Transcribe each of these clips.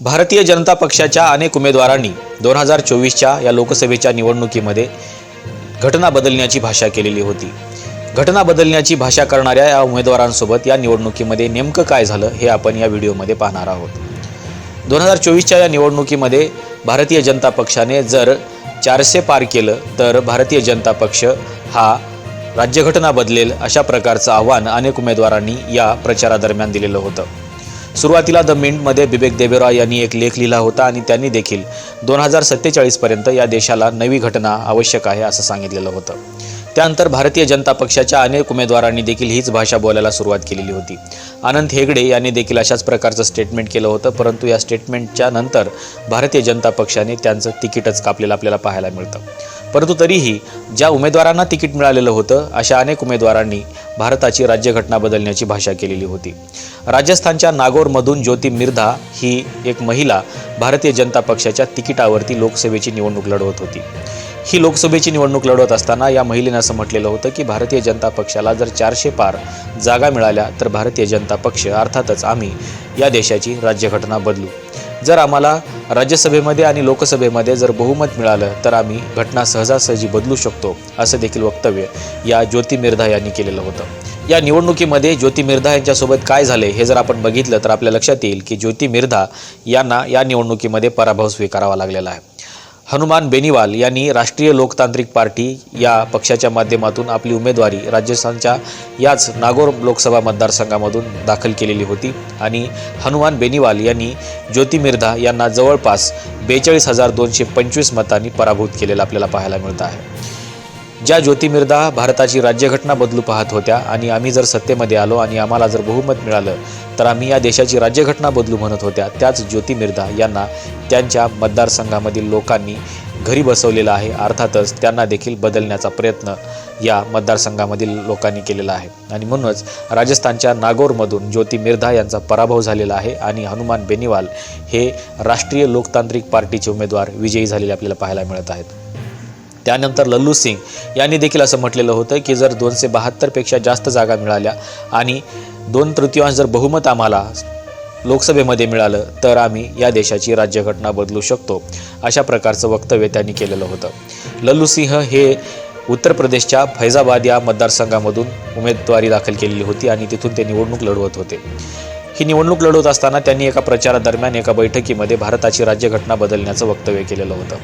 भारतीय जनता पक्षाच्या अनेक उमेदवारांनी दोन हजार चोवीसच्या या लोकसभेच्या निवडणुकीमध्ये घटना बदलण्याची भाषा केलेली होती. घटना बदलण्याची भाषा करणाऱ्या या उमेदवारांसोबत या निवडणुकीमध्ये नेमकं काय झालं हे आपण या व्हिडिओमध्ये पाहणार आहोत. दोन हजार चोवीसच्या या निवडणुकीमध्ये भारतीय जनता पक्षाने जर चारशे पार केलं तर भारतीय जनता पक्ष हा राज्यघटना बदलेल अशा प्रकारचं आव्हान अनेक उमेदवारांनी या प्रचारादरम्यान दिलेलं होतं. सुरुवातीला द मिंटमध्ये बिबेक देबेरॉय यांनी एक लेख लिहिला होता आणि त्यांनी देखील दोन हजार सत्तेचाळीसपर्यंत या देशाला नवी घटना आवश्यक आहे असं सांगितलेलं होतं. त्यानंतर भारतीय जनता पक्षाच्या अनेक उमेदवारांनी देखील हीच भाषा बोलायला सुरुवात केलेली होती. आनंद हेगडे यांनी देखील अशाच प्रकारचं स्टेटमेंट केलं होतं परंतु या स्टेटमेंटच्या नंतर भारतीय जनता पक्षाने त्यांचं तिकीटच कापलेलं आपल्याला पाहायला मिळतं. परंतु तरीही ज्या उमेदवारांना तिकीट मिळालेलं होतं अशा अनेक उमेदवारांनी भारताची राज्यघटना बदलण्याची भाषा केलेली होती. राजस्थानच्या नागौरमधून ज्योती मिर्धा ही एक महिला भारतीय जनता पक्षाच्या तिकिटावरती लोकसभेची निवडणूक लढवत होती. ही लोकसभेची निवडणूक लढवत असताना या महिलेनं असं म्हटलेलं होतं की भारतीय जनता पक्षाला जर चारशे पार जागा मिळाल्या तर भारतीय जनता पक्ष अर्थातच आम्ही या देशाची राज्यघटना बदलू. जर आम्हाला राज्यसभेमध्ये आणि लोकसभेमध्ये जर बहुमत मिळालं तर आम्ही घटना सहजासहजी बदलू शकतो असं देखील वक्तव्य या ज्योती मिर्धा यांनी केलेलं होतं. या निवडणुकीमध्ये ज्योती मिर्धा यांच्यासोबत काय झाले हे जर आपण बघितलं तर आपल्या लक्षात येईल की ज्योती मिर्धा यांना या निवडणुकीमध्ये पराभव स्वीकारावा लागलेला आहे. हनुमान बेनीवाल यांनी राष्ट्रीय लोकतांत्रिक पार्टी या पक्षाच्या माध्यमातून आपली उमेदवारी राजस्थानच्या याच नागोर लोकसभा मतदारसंघामधून दाखल केलेली होती. आणि हनुमान बेनीवाल यांनी ज्योती मिर्धा यांना जवळपास बेचाळीस हजार दोनशे पंचवीस मतांनी पराभूत केलेलं आपल्याला पाहायला मिळतं आहे. ज्या ज्योतीमिर्धा भारताची राज्यघटना बदलू पाहत होत्या आणि आम्ही जर सत्तेमध्ये आलो आणि आम्हाला जर बहुमत मिळालं तर आम्ही या देशाची राज्यघटना बदलू म्हणत होत्या. त्याच ज्योतीमिर्धा यांना त्यांच्या मतदारसंघामधील लोकांनी घरी बसवलेलं आहे. अर्थातच त्यांना देखील बदलण्याचा प्रयत्न या मतदारसंघामधील लोकांनी केलेला आहे. आणि म्हणूनच राजस्थानच्या नागौरमधून ज्योती मिर्धा यांचा पराभव झालेला आहे आणि हनुमान बेनीवाल हे राष्ट्रीय लोकतांत्रिक पार्टीचे उमेदवार विजयी झालेले आपल्याला पाहायला मिळत आहेत. त्यानंतर लल्लू सिंग यांनी देखील असं म्हटलेलं होतं की जर दोनशे बहात्तरपेक्षा जास्त जागा मिळाल्या आणि दोन तृतीयांश जर बहुमत आम्हाला लोकसभेमध्ये मिळालं तर आम्ही या देशाची राज्यघटना बदलू शकतो अशा प्रकारचं वक्तव्य त्यांनी केलेलं होतं. लल्लू सिंह हे उत्तर प्रदेशच्या फैजाबाद या मतदारसंघामधून उमेदवारी दाखल केलेली होती आणि तिथून ते निवडणूक लढवत होते. ही निवडणूक लढवत असताना त्यांनी एका प्रचारादरम्यान एका बैठकीमध्ये भारताची राज्यघटना बदलण्याचं वक्तव्य केलेलं होतं.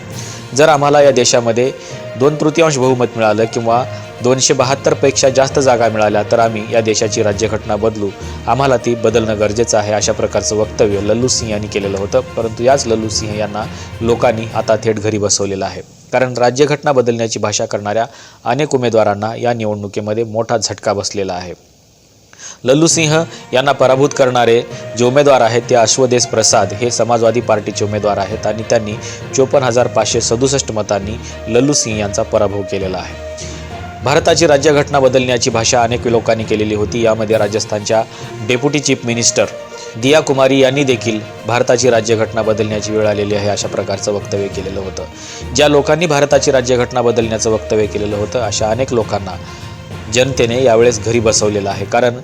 जर आम्हाला या देशामध्ये दोन तृतीयांश बहुमत मिळालं किंवा दोनशे बहात्तरपेक्षा जास्त जागा मिळाल्या तर आम्ही या देशाची राज्यघटना बदलू. आम्हाला ती बदलणं गरजेचं आहे अशा प्रकारचं वक्तव्य लल्लू सिंह यांनी केलेलं होतं. परंतु याच लल्लू सिंह यांना लोकांनी आता थेट घरी बसवलेलं आहे. कारण राज्यघटना बदलण्याची भाषा करणाऱ्या अनेक उमेदवारांना या निवडणुकीमध्ये मोठा झटका बसलेला आहे. लल्लू सिंह यांना पराभूत करणारे जे उमेदवार आहेत ते अश्वदेश प्रसाद हे समाजवादी पार्टीचे उमेदवार आहेत आणि त्यांनी चोपन्न हजार पाचशे सदुसष्ट मतांनी लल्लू सिंह यांचा पराभव केलेला आहे. भारताची राज्यघटना बदलण्याची भाषा अनेक लोकांनी केलेली होती. यामध्ये राजस्थानच्या deputy chief minister Diya Kumari यांनी देखील भारताची राज्यघटना बदलण्याची वेळ आलेली आहे अशा प्रकारचं वक्तव्य केलेलं होतं. ज्या लोकांनी भारताची राज्यघटना बदलण्याचं वक्तव्य केलेलं होतं अशा अनेक लोकांना जनतेने यावेळेस घरी बसवलेलं आहे. कारण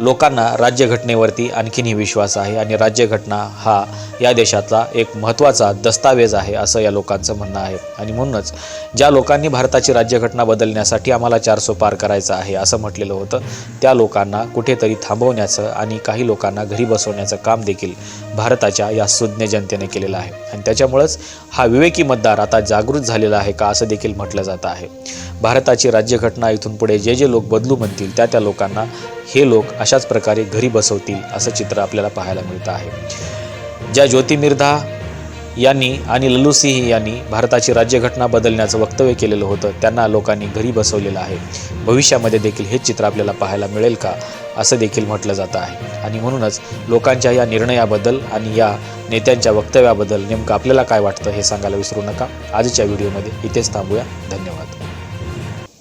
लोकांना राज्यघटनेवरती आणखीनही विश्वास आहे आणि राज्यघटना हा या देशातला एक महत्त्वाचा दस्तावेज आहे असं या लोकांचं म्हणणं आहे. आणि म्हणूनच ज्या लोकांनी भारताची राज्यघटना बदलण्यासाठी आम्हाला चारसो पार करायचं आहे असं म्हटलेलं होतं त्या लोकांना कुठेतरी थांबवण्याचं आणि काही लोकांना घरी बसवण्याचं काम देखील भारताच्या या सुज्ञ जनतेने केलेलं आहे. आणि त्याच्यामुळंच हा विवेकी मतदार आता जागृत झालेला आहे का असं देखील म्हटलं जात आहे. भारताची राज्यघटना इथून पुढे जे जे लोक बदलू म्हणतील त्या त्या लोकांना हे लोक अशाच प्रकारे घरी बसवतील असं चित्र आपल्याला पाहायला मिळतं आहे. ज्या ज्योतिमिर्धा यांनी आणि लल्लू सिंह यांनी भारताची राज्यघटना बदलण्याचं वक्तव्य केलेलं होतं त्यांना लोकांनी घरी बसवलेलं आहे. भविष्यामध्ये देखील हेच चित्र आपल्याला पाहायला मिळेल का असं देखील म्हटलं जातं आहे. आणि म्हणूनच लोकांच्या या निर्णयाबद्दल आणि या नेत्यांच्या वक्तव्याबद्दल नेमकं आपल्याला काय वाटतं हे सांगायला विसरू नका. आजच्या व्हिडिओमध्ये इथेच थांबूया. धन्यवाद.